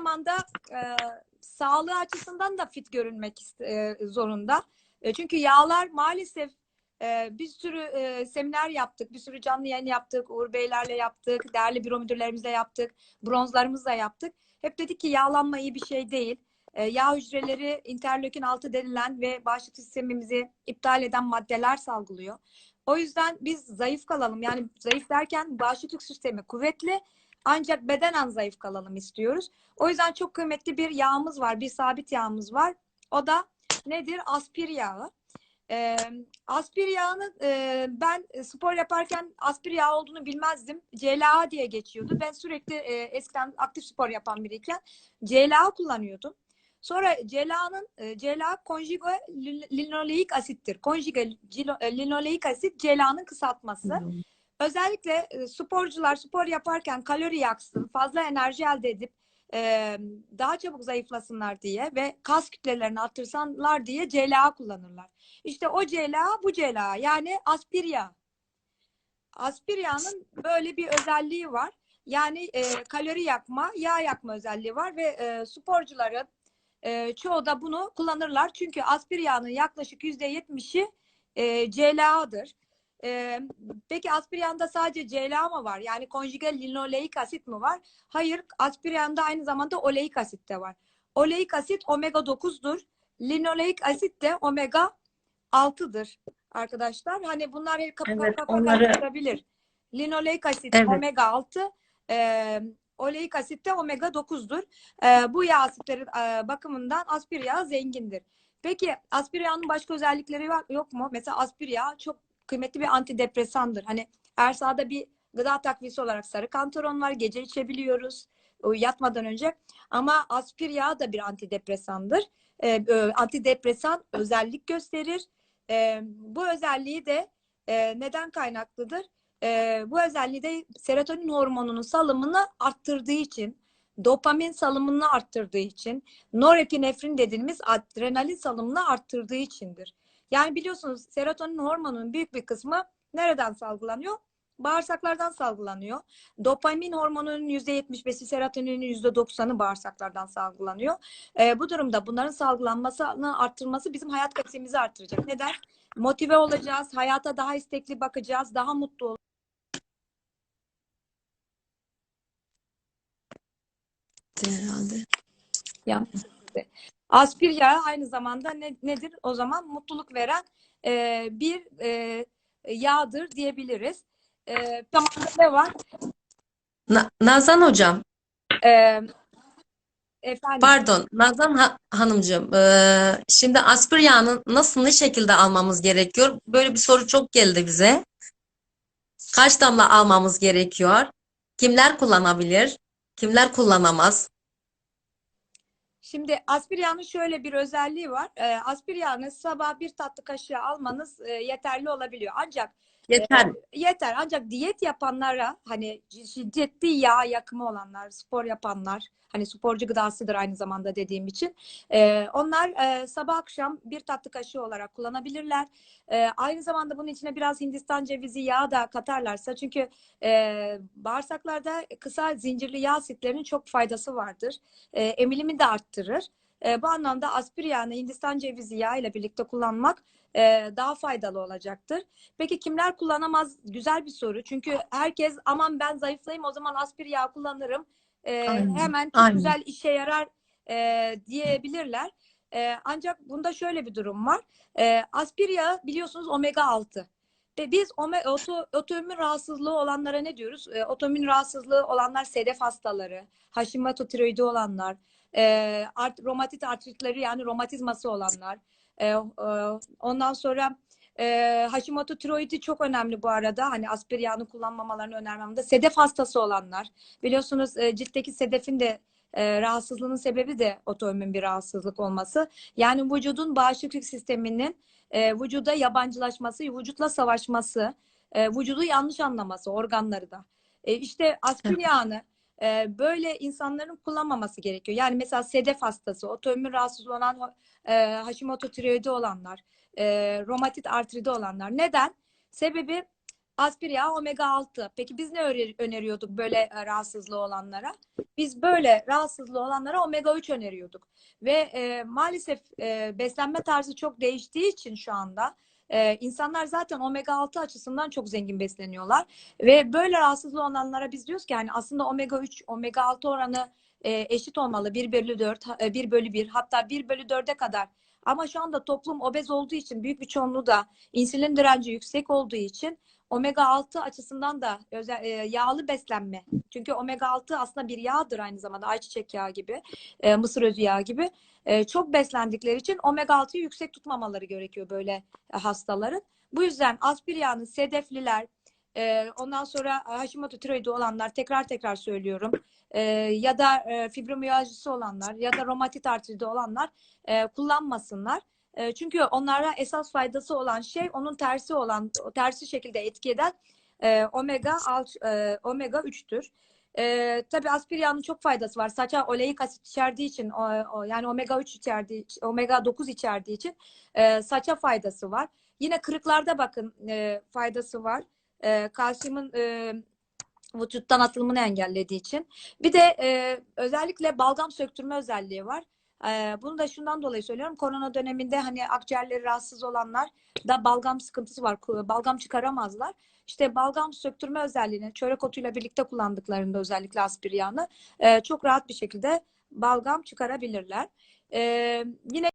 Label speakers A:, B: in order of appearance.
A: zamanda e, sağlığı açısından da fit görünmek e, zorunda. E, çünkü yağlar maalesef e, bir sürü e, seminer yaptık, bir sürü canlı yayın yaptık, Uğur Beylerle yaptık, değerli büro müdürlerimizle yaptık, bronzlarımızla yaptık. Hep dedik ki yağlanma iyi bir şey değil. E, yağ hücreleri interleukin 6 denilen ve bağışıklık sistemimizi iptal eden maddeler salgılıyor. O yüzden biz zayıf kalalım. Yani zayıf derken bağışıklık sistemi kuvvetli ancak bedenen zayıf kalalım istiyoruz. O yüzden çok kıymetli bir yağımız var, bir sabit yağımız var. O da nedir? Aspir yağı. Ee, aspir yağını e, ben spor yaparken aspir yağı olduğunu bilmezdim. CLA diye geçiyordu. Ben sürekli e, eskiden aktif spor yapan biriyken CLA kullanıyordum. Sonra CLA'nın e, CLA konjüge linoleik asittir. Konjüge cilo- e, linoleik asit CLA'nın kısaltması. Özellikle e, sporcular spor yaparken kalori yaksın, fazla enerji elde edip e, daha çabuk zayıflasınlar diye ve kas kütlelerini artırsanlar diye CLA kullanırlar. İşte o CLA bu CLA yani aspir yağı. Aspir yağının böyle bir özelliği var. Yani e, kalori yakma, yağ yakma özelliği var ve e, sporcuların e, çoğu da bunu kullanırlar. Çünkü aspir yağının yaklaşık %70'i e, CLA'dır. E, peki aspiriyanda sadece CLA mı var? Yani konjüge linoleik asit mi var? Hayır, aspiriyanda aynı zamanda oleik asit de var. Oleik asit omega 9'dur. Linoleik asit de omega 6'dır arkadaşlar. Hani bunlar hep kafa
B: Evet,
A: kafa
B: onları-
A: karıştırabilir. Linoleik asit
B: Evet.
A: omega 6, e, oleik asit de omega 9'dur. E, bu yağ asitleri e, bakımından aspir yağı zengindir. Peki aspir yağının başka özellikleri var, yok mu? Mesela aspir yağı çok kıymetli bir antidepresandır. Hani ersada bir gıda takviyesi olarak sarı kantaron var. Gece içebiliyoruz o yatmadan önce. Ama aspir yağı da bir antidepresandır. Ee, ö- antidepresan özellik gösterir. Bu özelliği de e, neden kaynaklıdır? Bu özelliği de serotonin hormonunun salımını arttırdığı için, dopamin salımını arttırdığı için, norepinefrin dediğimiz adrenalin salımını arttırdığı içindir. Yani biliyorsunuz serotonin hormonunun büyük bir kısmı nereden salgılanıyor? Bağırsaklardan salgılanıyor. Dopamin hormonunun %75'i, serotoninin %90'ı bağırsaklardan salgılanıyor. Ee, bu durumda bunların salgılanmasını arttırması bizim hayat kalitemizi arttıracak. Neden? Motive olacağız, hayata daha istekli bakacağız, daha mutlu olacağız.
B: herhalde.
A: Aspir yağı aynı zamanda ne, nedir? O zaman mutluluk veren e, bir e, yağdır diyebiliriz. E, tamam ne var?
B: Na- Nazan hocam,
A: E, efendim.
B: pardon, Nazan ha- hanımcığım, eee, şimdi aspir yağını nasıl ne şekilde almamız gerekiyor? Böyle bir soru çok geldi bize. Kaç damla almamız gerekiyor? Kimler kullanabilir? Kimler kullanamaz?
A: Şimdi aspir yağının şöyle bir özelliği var. E, aspir yağını sabah bir tatlı kaşığı almanız e, yeterli olabiliyor. Ancak
B: Yeter.
A: yeter. Ancak diyet yapanlara hani şiddetli yağ yakımı olanlar, spor yapanlar, hani sporcu gıdasıdır aynı zamanda dediğim için. e, onlar e, sabah akşam bir tatlı kaşığı olarak kullanabilirler. E, aynı zamanda bunun içine biraz Hindistan cevizi yağı da katarlarsa çünkü e, bağırsaklarda kısa zincirli yağ asitlerinin çok faydası vardır. E, emilimi de arttırır. E, bu anlamda aspir yağını Hindistan cevizi yağı ile birlikte kullanmak e, daha faydalı olacaktır. Peki kimler kullanamaz? Güzel bir soru. Çünkü herkes aman ben zayıflayayım o zaman aspir yağı kullanırım.
B: Aynen,
A: hemen çok
B: aynen.
A: güzel işe yarar e, diyebilirler. E, ancak bunda şöyle bir durum var. E, aspir yağı biliyorsunuz omega 6. Ve biz ome- oto, otoimmün rahatsızlığı olanlara ne diyoruz? E, otoimmün rahatsızlığı olanlar sedef hastaları, Hashimoto tiroidi olanlar, e, art, romatit artritleri yani romatizması olanlar, e, e, ondan sonra e, Hashimoto tiroidi çok önemli bu arada. Hani aspir yağını kullanmamalarını önermemde. Sedef hastası olanlar. Biliyorsunuz e, ciltteki sedefin de e, rahatsızlığının sebebi de otoimmün bir rahatsızlık olması. Yani vücudun bağışıklık sisteminin e, vücuda yabancılaşması, vücutla savaşması, e, vücudu yanlış anlaması, organları da. E, işte aspir
B: Evet.
A: yağını e, böyle insanların kullanmaması gerekiyor. Yani mesela sedef hastası, otoimmün rahatsızlığı olan e, Hashimoto tiroidi olanlar, e, romatit artridi olanlar. Neden? Sebebi Aspir yağı omega 6. Peki biz ne öneriyorduk böyle rahatsızlığı olanlara? Biz böyle rahatsızlığı olanlara omega 3 öneriyorduk. Ve e, maalesef e, beslenme tarzı çok değiştiği için şu anda e, insanlar zaten omega 6 açısından çok zengin besleniyorlar. Ve böyle rahatsızlığı olanlara biz diyoruz ki yani aslında omega 3, omega 6 oranı e, eşit olmalı. 1 bölü 4, ha- e, 1 bölü 1 hatta 1 bölü 4'e kadar. Ama şu anda toplum obez olduğu için büyük bir çoğunluğu da insülin direnci yüksek olduğu için omega 6 açısından da özel, e, yağlı beslenme. Çünkü omega 6 aslında bir yağdır aynı zamanda ayçiçek yağı gibi, e, mısır özü yağı gibi. E, çok beslendikleri için omega 6'yı yüksek tutmamaları gerekiyor böyle hastaların. Bu yüzden aspir yağını sedefliler, e, ondan sonra Hashimoto tiroidi olanlar tekrar tekrar söylüyorum. E, ya da e, fibromiyajisi olanlar ya da romatit artriti olanlar e, kullanmasınlar. E, çünkü onlara esas faydası olan şey onun tersi olan tersi şekilde etki eden e, omega alt, e, omega 3'tür. E, tabii aspir çok faydası var. Saça oleik asit içerdiği için o, o- yani omega 3 içerdiği omega 9 içerdiği için e, saça faydası var. Yine kırıklarda bakın e, faydası var. E, kalsiyumun e, vücuttan atılımını engellediği için. Bir de e, özellikle balgam söktürme özelliği var. Bunu da şundan dolayı söylüyorum. Korona döneminde hani akciğerleri rahatsız olanlar da balgam sıkıntısı var. Balgam çıkaramazlar. İşte balgam söktürme özelliğini çörek otuyla birlikte kullandıklarında özellikle aspir çok rahat bir şekilde balgam çıkarabilirler. Yine